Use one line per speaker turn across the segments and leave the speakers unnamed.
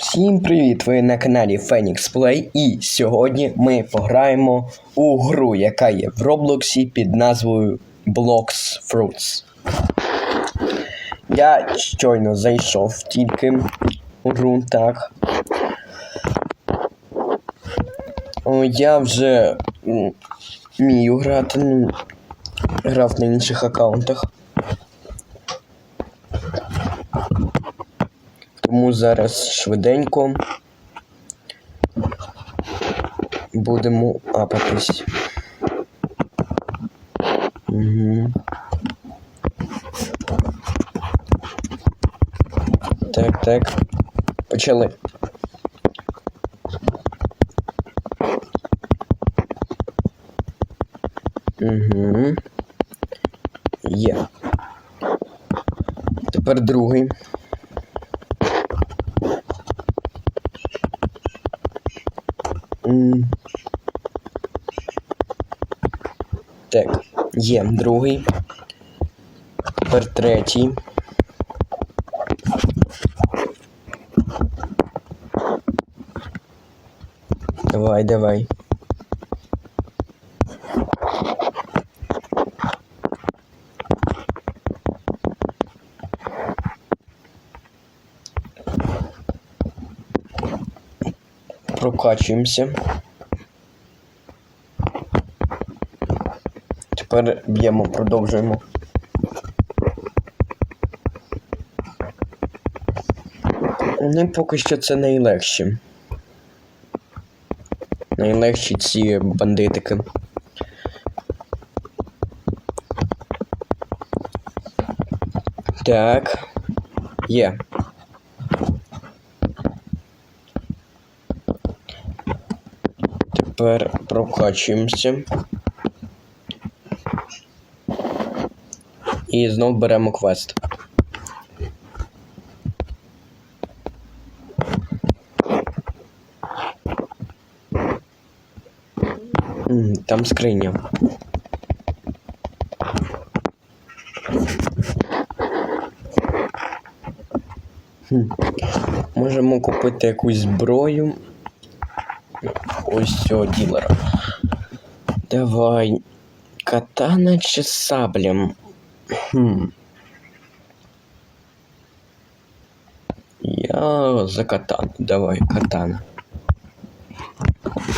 Всім привіт! Ви на каналі Phoenix Play і сьогодні ми пограємо у гру, яка є в Роблоксі під назвою Blocks Fruits. Я щойно зайшов тільки у гру, так. Я вже вмію грати, ну, грав на інших аккаунтах. Тому зараз швиденько будемо апатись. Угу. Так, так. Почали. Угу. Є. Тепер другий. М. Так, є другий. Тепер третій. Давай, давай. Прокачуємося. Тепер б'ємо, продовжуємо. Вони поки що це найлегші. Найлегші ці бандитики. Так. Є. Тепер прокачуємося. І знов беремо квест. Там скриня. Можемо купити якусь зброю. Ось цього ділера. Давай. Катана чи саблям? Хм. Я за катану. Давай, катана.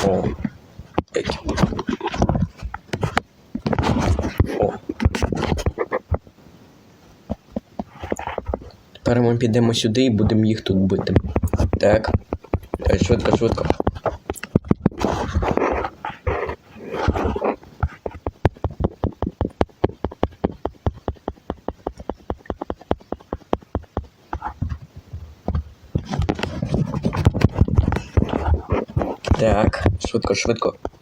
О. Еть. О. Тепер ми підемо сюди і будемо їх тут бити. Так. Швидко, швидко. Так, швидко, швидко.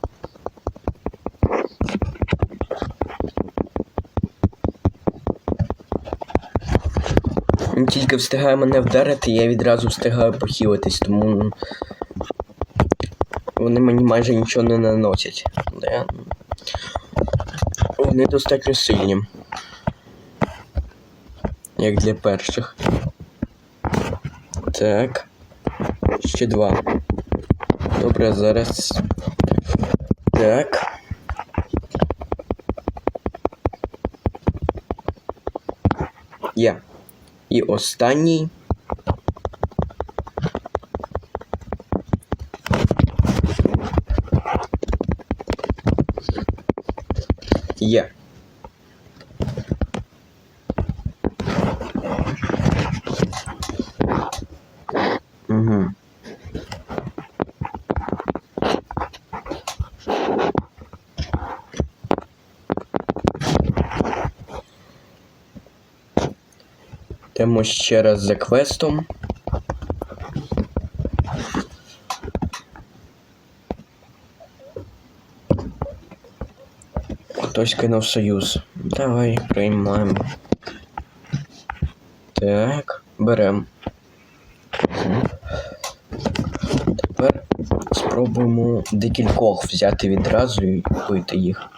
Він тільки встигає мене вдарити, я відразу встигаю похилитись, тому вони мені майже нічого не наносять. Але вони достатньо сильні. Як для перших. Так. Ще два. Добре, зараз. Так. Є. І останній. Є. Угу. Йдемо ще раз за квестом. Хтось кинув союз. Давай приймаємо. Так, беремо. Тепер спробуємо декількох взяти відразу і бити їх.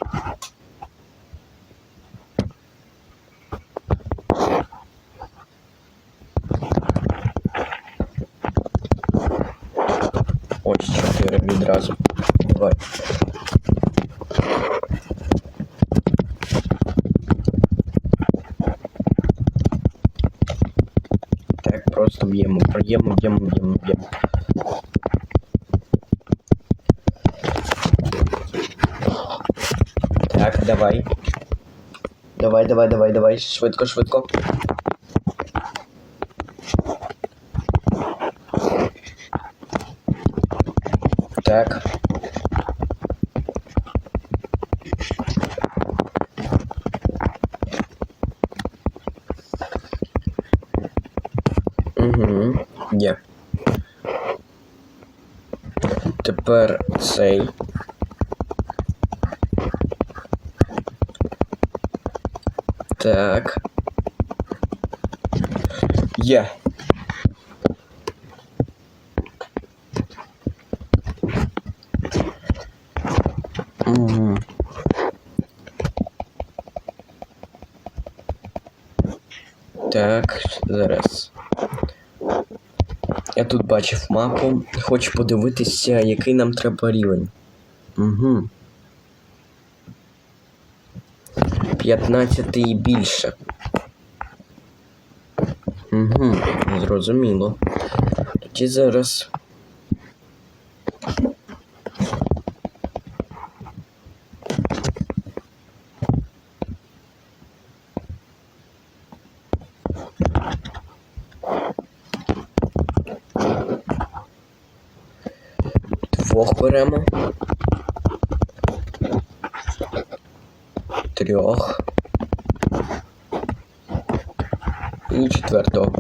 Б'ємо, б'ємо, б'ємо, б'ємо. Так, давай. Давай, давай, давай, давай. Швидко, швидко. Так. Угу. Є. Тепер цей. Так. Є. Угу. Так, зараз. Я тут бачив мапу. Хочу подивитися, який нам треба рівень. Угу. 15 і більше. Угу, зрозуміло. Тоді зараз. Двох беремо. Трьох. І четвертого.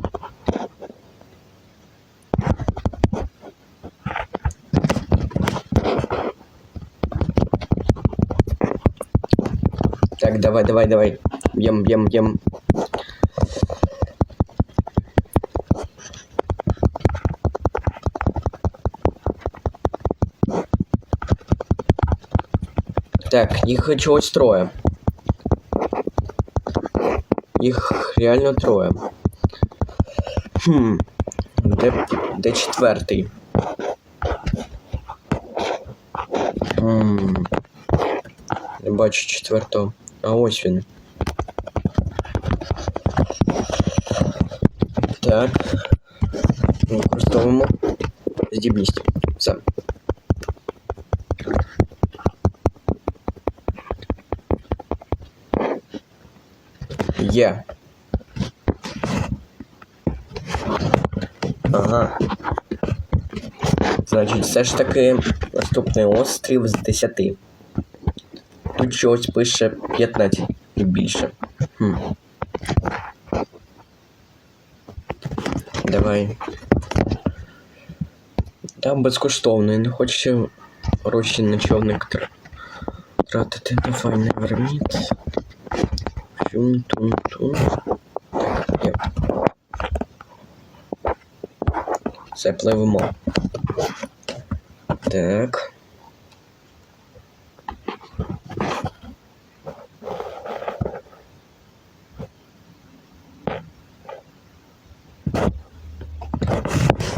Так, давай, давай, давай. Б'єм, б'єм, б'єм. Так, їх чогось троє. Їх реально троє. Хм. Де, де четвертий? Хм. Не бачу четвертого. А ось він. Так. Використовуємо здібність. Все. Є. Ага. Значить, все ж таки наступний острів з 10. Чогось пише 15 і більше. Хм. Давай. Там безкоштовно, я не хочу гроші на човник тратити. Давай на верміт. Тун-тун-тун. Все, пливемо. Так.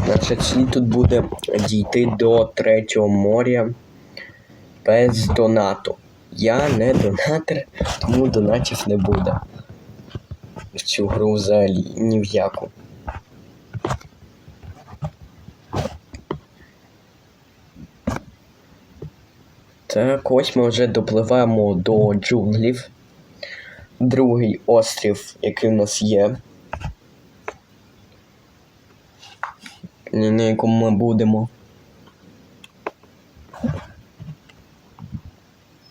Наша ціль тут буде дійти до третього моря без донату. Я не донатор, тому донатів не буде. В цю гру взагалі ні в яку. Так, ось ми вже допливаємо до джунглів. Другий острів, який в нас є. На якому ми будемо.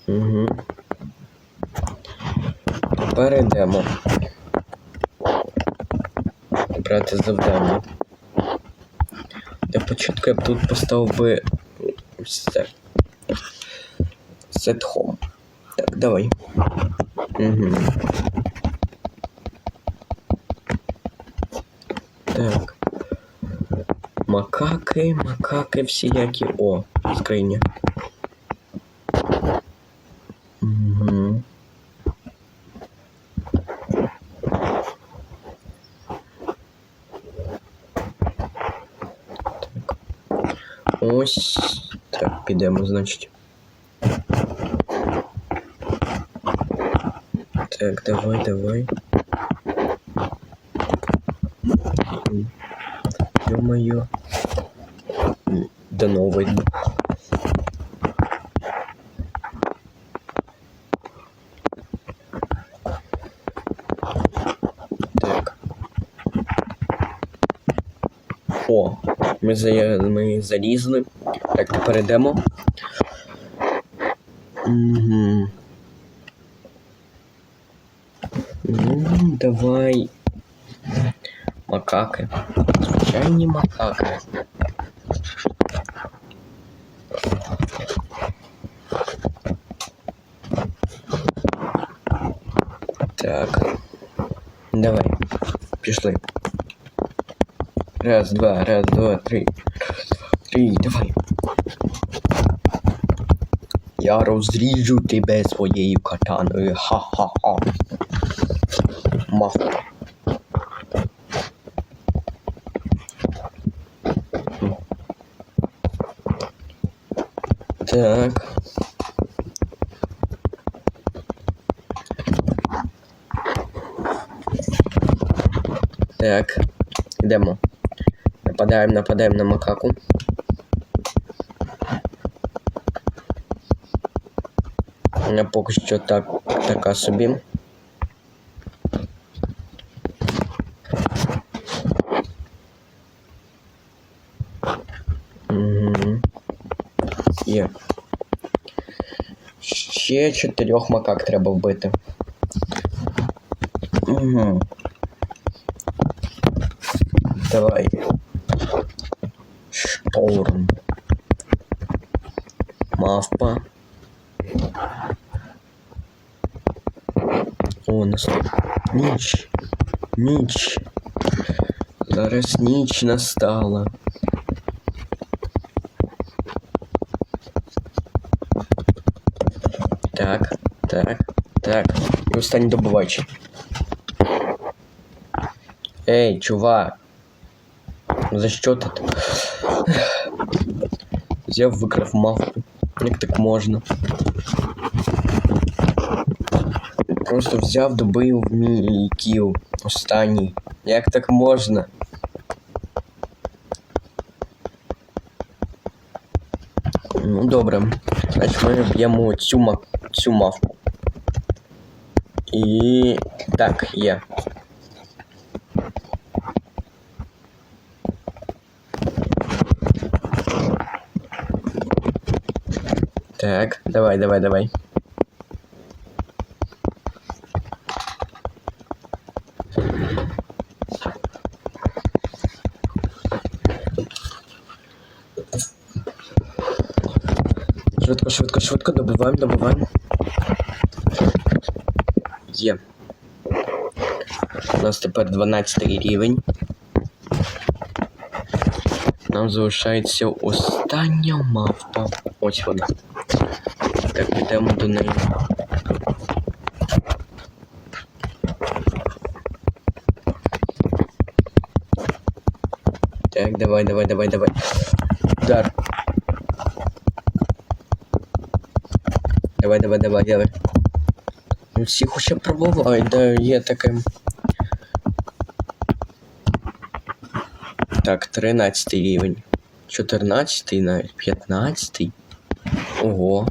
Угу. Перейдемо. Брати завдання. Для початку я б тут поставив би це. Set. Так, давай. Угу. Макаки, макаки всіякі. О, скриня. Угу. Так. Ось. Так, підемо, значить. Так, давай, давай. Ми, за... ми залізли. Так, тепер йдемо. Угу. Ну, давай. Макаки. Звичайні макаки. Так. Давай. Пішли. Раз, два, раз, два, три. Три, давай. Я розріжу тебе своєю катаною. Ха-ха-ха. Так. Так. Йдемо. Нападаємо, нападаємо на макаку. Поки що так, така собі. Є. Ще чотирьох макак треба вбити. Угу. Ніч. Ніч. Зараз ніч настала. Так, так, так. І останній добувач. Ей, чувак. За що ти так? Взяв викрав мавпу. Як так можна? Просто взяв, добив мій кіл. Останній. Як так можна? Ну, добре. Значить, ми б'ємо цю, ма... цю мавпу. І. Так, є. Так, давай, давай, давай. швидко, швидко, добиваємо, добиваємо. Є. У нас тепер 12 рівень. Нам залишається остання мавпа. Ось вона. Так, підемо до неї. Так, давай, давай, давай, давай. Удар. Давай, давай, давай, давай. Всі хоча пробувають, да, є таке. Так, 13 рівень. 14 навіть, 15. Ого.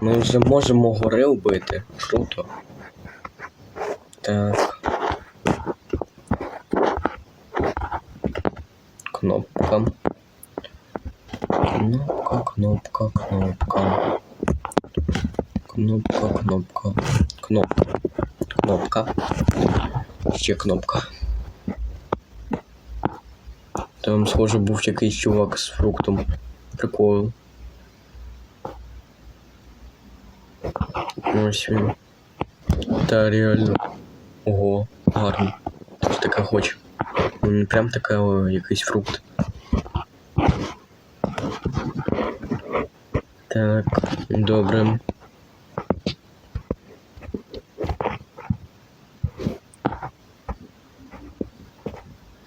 Ми вже можемо гори вбити. Круто. Так. Кнопка. Кнопка, кнопка, кнопка. Кнопка, кнопка. Кнопка. Кнопка. Ще кнопка. Там, схоже, був якийсь чувак з фруктом. Прикол. Ось він. Та реально. Ого, гарно. Хто ж таке хоче? М, Прям таке якийсь фрукт. Так, добре.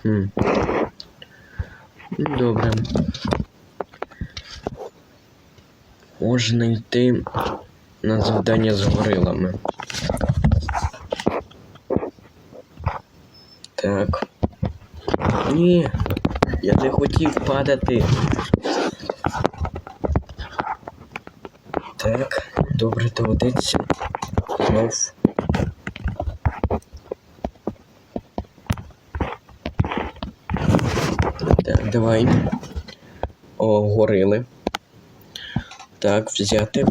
Хм. Добре. Можна йти на завдання з горилами. Так. Ні, я не хотів падати. Так, добре доведеться. Знов. Так, давай. О, горили. Так, взяти.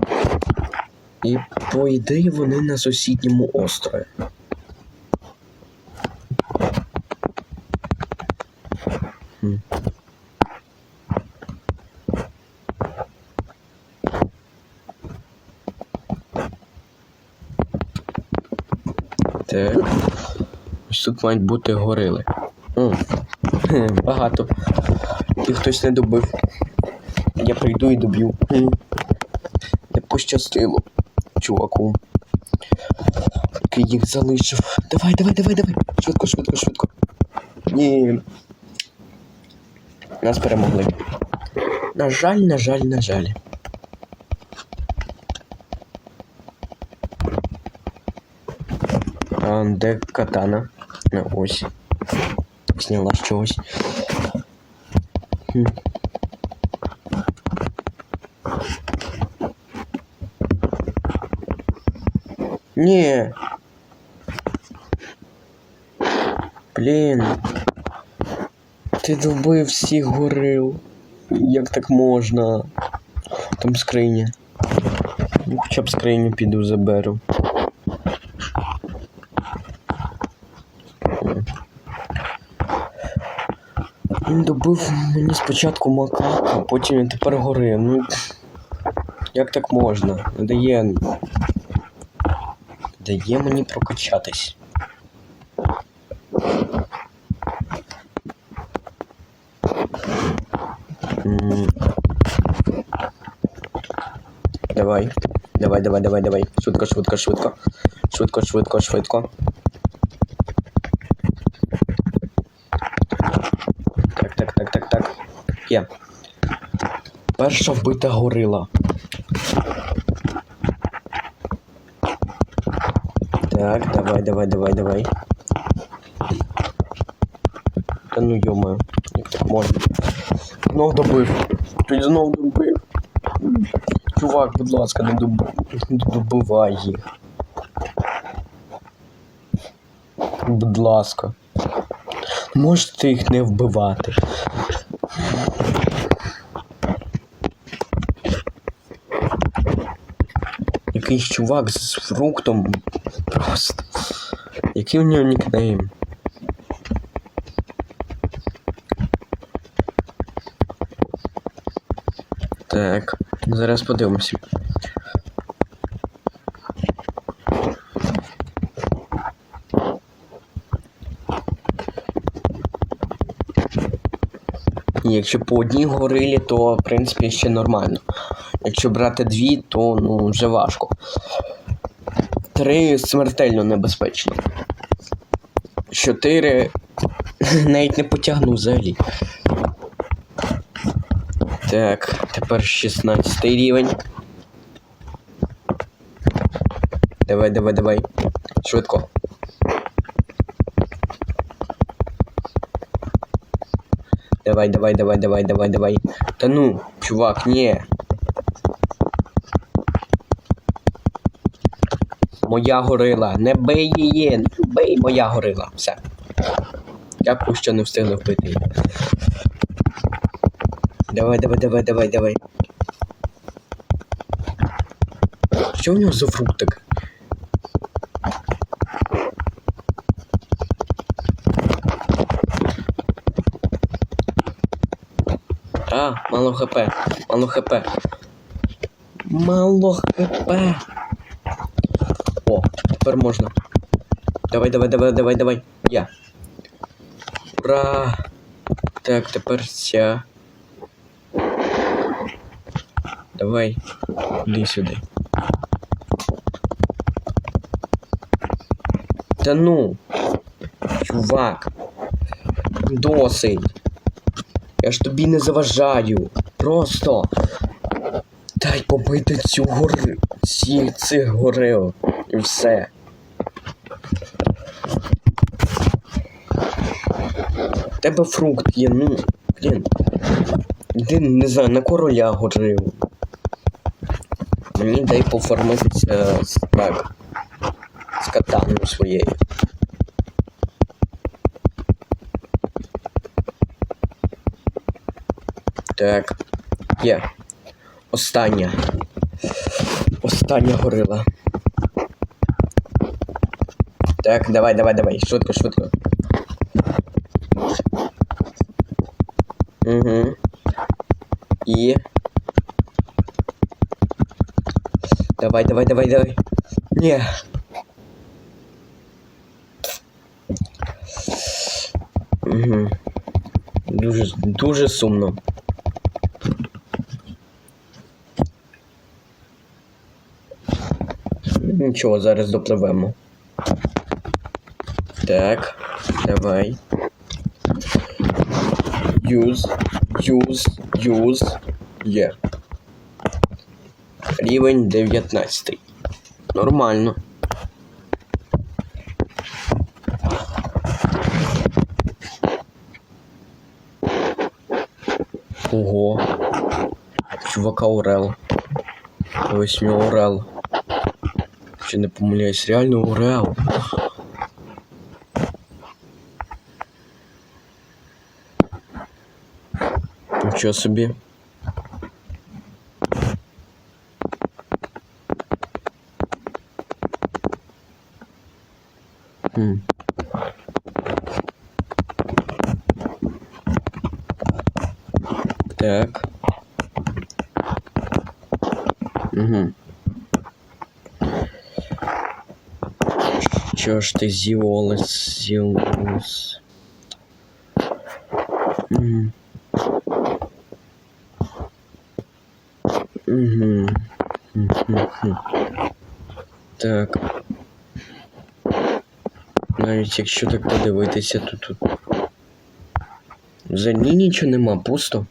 І по ідеї вони на сусідньому острові. Хм. Так. Ось мають бути горили. Багато. І хтось не добив. Я прийду і доб'ю. Не пощастило, чуваку. Який їх залишив. Давай, давай, давай, давай. Швидко, швидко, швидко. Ні. Нас перемогли. На жаль, на жаль, на жаль. А, де катана? А, ось. Зняла з чогось. Хм. Ні. Блін. Ти добив всіх горил. Як так можна? Там скриня. Ну, хоча б скриню піду заберу. Він добив мені спочатку макака, потім він тепер гори. Ну. Як так можна? Не дає. Дає мені прокачатись. Давай. Давай, давай, давай, давай. Швидко, швидко, швидко. Швидко, швидко, швидко. Так, так, так, так, так. Є. Перша вбита горила. Так, давай, давай, давай, давай. Та ну йомаю, як так можна. Знов добив. Ти знов добив. Чувак, будь ласка, не доб... добивай їх. Будь ласка. Можете їх не вбивати. Якийсь чувак з фруктом. Просто. Який у нього нікнейм? Так, зараз подивимося. Якщо по одній горилі, то в принципі ще нормально. Якщо брати дві, то ну вже важко. Три смертельно небезпечно. Чотири навіть не потягну взагалі. Так, тепер 16 рівень. Давай, давай, давай. Швидко. Давай, давай, давай, давай, давай, давай. Та ну, чувак, ні. Моя горила. Не бий її. Не бий моя горила. Все. Дякую, що не встигли вбити. Давай, давай, давай, давай, давай. Що в нього за фруктик? А, мало хп, мало хп. Мало хп. О, тепер можна. Давай, давай, давай, давай, давай. Я. Ура! Так, тепер ця. Давай, іди сюди. Та ну, чувак, досить. Я ж тобі не заважаю. Просто дай побити цю гори. Ці цих горил. І все. тебе фрукт є, ну, блін. Іди, не знаю, на короля горив. Мені дай поформитися так. З катаною своєю. Так. Є. Остання. Остання горила. Так, давай, давай, давай. Швидко, швидко. Угу. І. Давай, давай, давай, давай. Ні. Угу. Дуже, дуже сумно. Нічого, зараз допливемо. Так, давай. Use, use, use, є. Рівень 19. Нормально. Ого. Чувака Орел. Ось мій Орел. Чи не помиляюсь, реально Уреал. Нічого собі. Хм. Так. Угу. Що ж ти зіолес, зіолес? Угу. Так. Навіть якщо так подивитися, то тут. Взагалі нічого нема, пусто.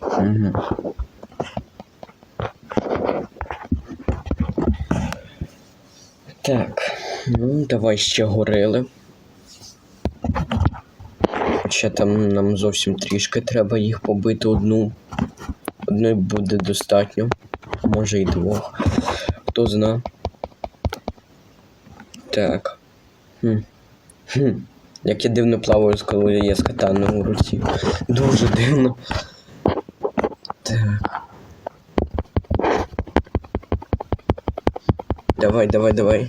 Угу. Так, ну давай ще горили. Ще там нам зовсім трішки треба їх побити одну. Одної буде достатньо. Може і двох. Хто зна. Так. Хм. Хм. Як я дивно плаваю, коли я з катаною у руці. Дуже дивно. Так. Давай, давай, давай.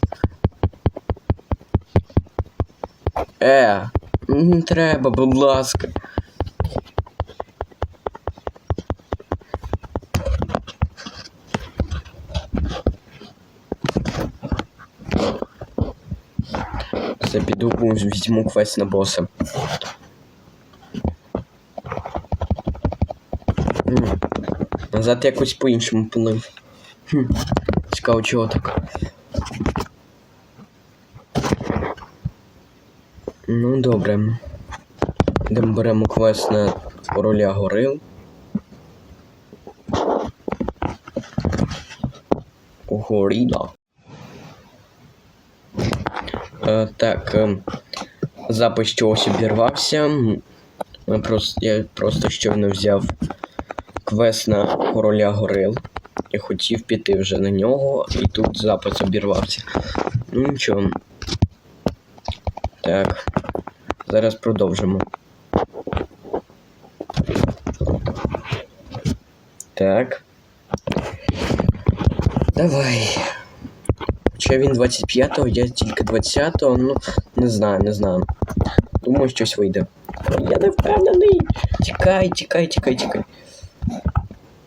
Е, не треба, будь ласка. Все, піду візьму квест на боса. Назад якось по-іншому плив. Хм. Цікаво, чого так. Ну, добре. Йдемо беремо квест на короля горил. Горіла. Е, так. Е, запис чогось обірвався. Ми просто, я просто щойно взяв квест на короля горил. Я хотів піти вже на нього, і тут запис обірвався. Ну нічого. Так. Зараз продовжимо. Так. Давай. Хоча він 25-го, я тільки 20-го, ну, не знаю, не знаю. Думаю, щось вийде. Я не впевнений. Тікай, тікай, тікай, тікай.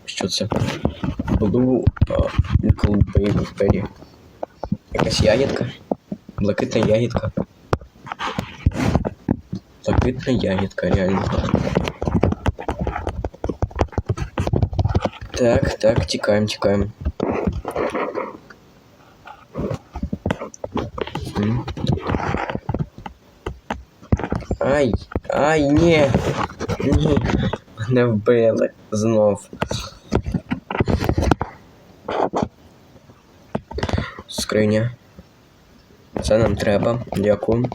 Що це? Uh, Little Baby Якась ягідка. Блакитна ягідка. Блакитна ягідка, реально. Так, так, тікаємо, тікаємо. М. Ай, ай, ні. Ні. Мене вбили знов. Скриня. Це нам треба. Дякую.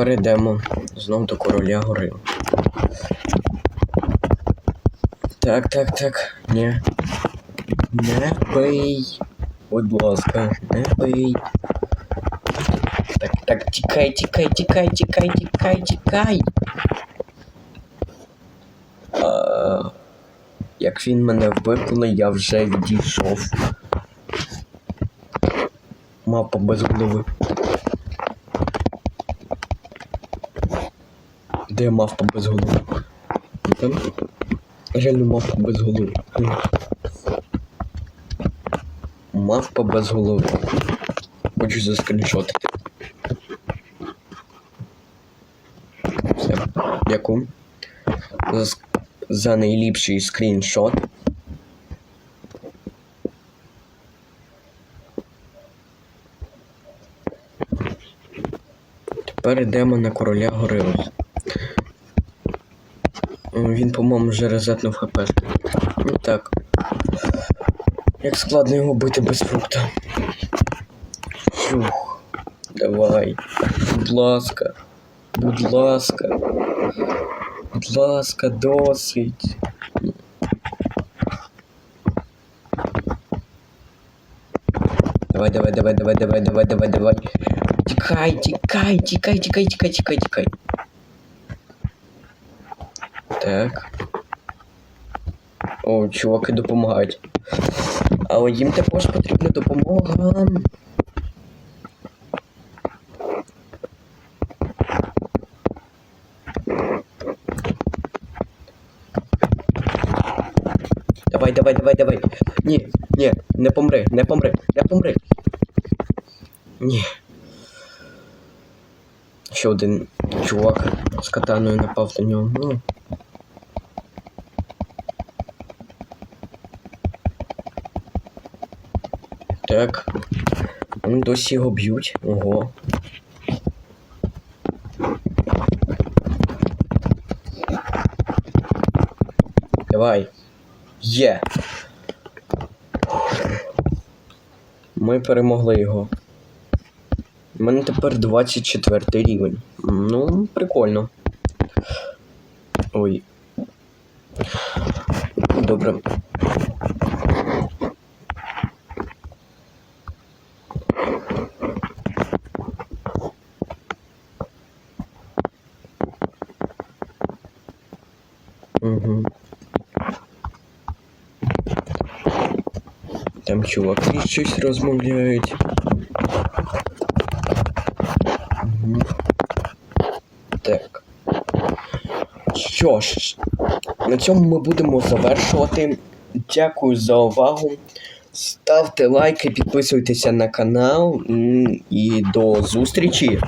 Тепер йдемо знов до короля гори. Так, так, так. Ні. Не пий. Будь ласка, не пий. Так, так, тікай, тікай, тікай, тікай, тікай, тікай. А, як він мене вбив, я вже відійшов. Мавпа без голови. Де мавпа без голови? Там реально мавпа без голови. Мавпа без голови. Хочу заскріншотити. Все. Дякую. За, за найліпший скріншот. Тепер йдемо на короля Горилус. М, Він, по-моєму, вже резетнув хп. Ну так. Як складно його бити без фрукта. Фух. Давай. Будь ласка. Будь ласка. Будь ласка, досить. Давай, давай, давай, давай, давай, давай, давай, давай. Тікай, тікай, тікай, тікай, тікай, тікай, тікай. Так. О, чуваки допомагають. Але їм також потрібна допомога. Давай, давай, давай, давай. Ні, ні, не помри, не помри, не помри. Ні. Ще один чувак з катаною напав на нього. Ну. Так. Вони досі його б'ють. Ого. Давай. Є. Ми перемогли його. У мене тепер 24 рівень. Ну, прикольно. Ой. Добре. Угу. Там чуваки щось розмовляють. Мгм. Так. Що ж, на цьому ми будемо завершувати. Дякую за увагу. Ставте лайки, підписуйтеся на канал і до зустрічі!